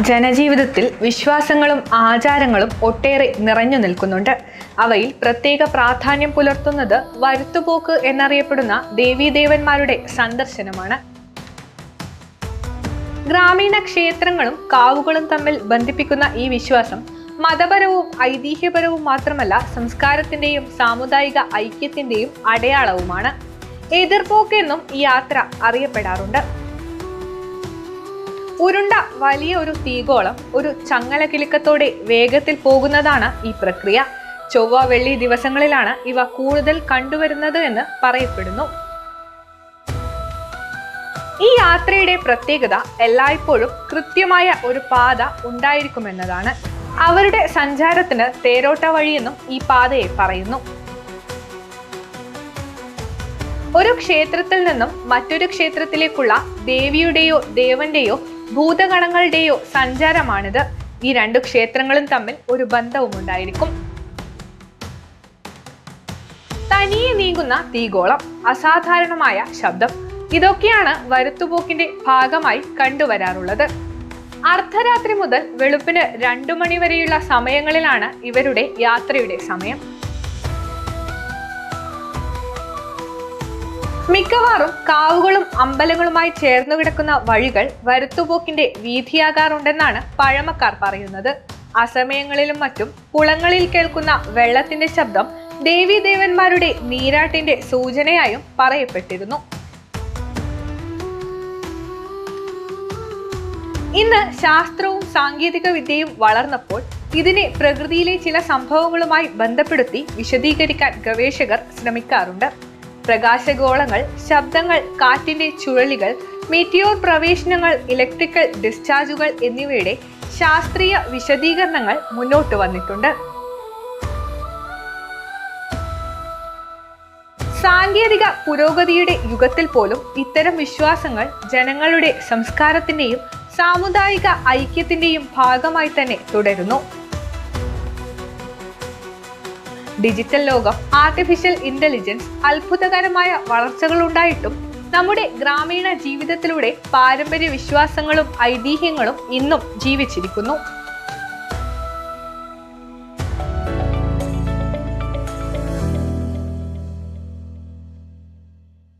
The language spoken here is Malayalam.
ജനജീവിതത്തിൽ വിശ്വാസങ്ങളും ആചാരങ്ങളും ഒട്ടേറെ നിറഞ്ഞു നിൽക്കുന്നുണ്ട്. അവയിൽ പ്രത്യേക പ്രാധാന്യം പുലർത്തുന്നത് വരുത്തുപോക്ക് എന്നറിയപ്പെടുന്ന ദേവീദേവന്മാരുടെ സന്ദർശനമാണ്. ഗ്രാമീണ ക്ഷേത്രങ്ങളും കാവുകളും തമ്മിൽ ബന്ധിപ്പിക്കുന്ന ഈ വിശ്വാസം മതപരവും ഐതിഹ്യപരവും മാത്രമല്ല സംസ്കാരത്തിന്റെയും സാമുദായിക ഐക്യത്തിന്റെയും അടയാളവുമാണ്. എതിർപോക്കെന്നും ഈ യാത്ര അറിയപ്പെടാറുണ്ട്. ഉരുണ്ട വലിയ ഒരു തീകോളം ഒരു ചങ്ങല കിലുക്കത്തോടെ വേഗത്തിൽ പോകുന്നതാണ് ഈ പ്രക്രിയ. ചൊവ്വ വെള്ളി ദിവസങ്ങളിലാണ് ഇവ കൂടുതൽ കണ്ടുവരുന്നത് എന്ന് പറയപ്പെടുന്നു. ഈ യാത്രയുടെ പ്രത്യേകത എല്ലായ്പ്പോഴും കൃത്യമായ ഒരു പാത ഉണ്ടായിരിക്കുമെന്നതാണ്. അവരുടെ സഞ്ചാരത്തിന് തേരോട്ട വഴിയെന്നും ഈ പാതയെ പറയുന്നു. ഒരു ക്ഷേത്രത്തിൽ നിന്നും മറ്റൊരു ക്ഷേത്രത്തിലേക്കുള്ള ദേവിയുടെയോ ദേവന്റെയോ ഭൂതഗണങ്ങളുടെയോ സഞ്ചാരമാണിത്. ഈ രണ്ടു ക്ഷേത്രങ്ങളും തമ്മിൽ ഒരു ബന്ധവും ഉണ്ടായിരിക്കും. തനിയെ നീങ്ങുന്ന തീഗോളം അസാധാരണമായ ശബ്ദം ഇതൊക്കെയാണ് വരുത്തുപോക്കിന്റെ ഭാഗമായി കണ്ടുവരാറുള്ളത്. അർദ്ധരാത്രി മുതൽ വെളുപ്പിന് രണ്ടു മണി വരെയുള്ള സമയങ്ങളിലാണ് ഇവരുടെ യാത്രയുടെ സമയം. മിക്കവാറും കാവുകളും അമ്പലങ്ങളുമായി ചേർന്നു കിടക്കുന്ന വഴികൾ വരുത്തുപോക്കിന്റെ വീതിയാകാറുണ്ടെന്നാണ് പഴമക്കാർ പറയുന്നത്. അസമയങ്ങളിലും മറ്റും കുളങ്ങളിൽ കേൾക്കുന്ന വെള്ളത്തിന്റെ ശബ്ദം ദേവീദേവന്മാരുടെ നീരാട്ടിന്റെ സൂചനയായും പറയപ്പെട്ടിരുന്നു. ഇന്ന് ശാസ്ത്രവും സാങ്കേതിക വിദ്യയും വളർന്നപ്പോൾ ഇതിനെ പ്രകൃതിയിലെ ചില സംഭവങ്ങളുമായി ബന്ധപ്പെടുത്തി വിശദീകരിക്കാൻ ഗവേഷകർ ശ്രമിക്കാറുണ്ട്. പ്രകാശഗോളങ്ങൾ ശബ്ദങ്ങൾ കാറ്റിന്റെ ചുഴലികൾ മീറ്റിയോർ പ്രവേശനങ്ങൾ ഇലക്ട്രിക്കൽ ഡിസ്ചാർജുകൾ എന്നിവയുടെ ശാസ്ത്രീയ വിശദീകരണങ്ങൾ മുന്നോട്ട് വന്നിട്ടുണ്ട്. സാങ്കേതിക പുരോഗതിയുടെ യുഗത്തിൽ പോലും ഇത്തരം വിശ്വാസങ്ങൾ ജനങ്ങളുടെ സംസ്കാരത്തിന്റെയും സാമുദായിക ഐക്യത്തിന്റെയും ഭാഗമായി തന്നെ തുടരുന്നു. ഡിജിറ്റൽ ലോകം ആർട്ടിഫിഷ്യൽ ഇന്റലിജൻസ് അത്ഭുതകരമായ വളർച്ചകളുണ്ടായിട്ടും നമ്മുടെ ഗ്രാമീണ ജീവിതത്തിലൂടെ പാരമ്പര്യ വിശ്വാസങ്ങളും ഐതിഹ്യങ്ങളും ഇന്നും ജീവിച്ചിരിക്കുന്നു.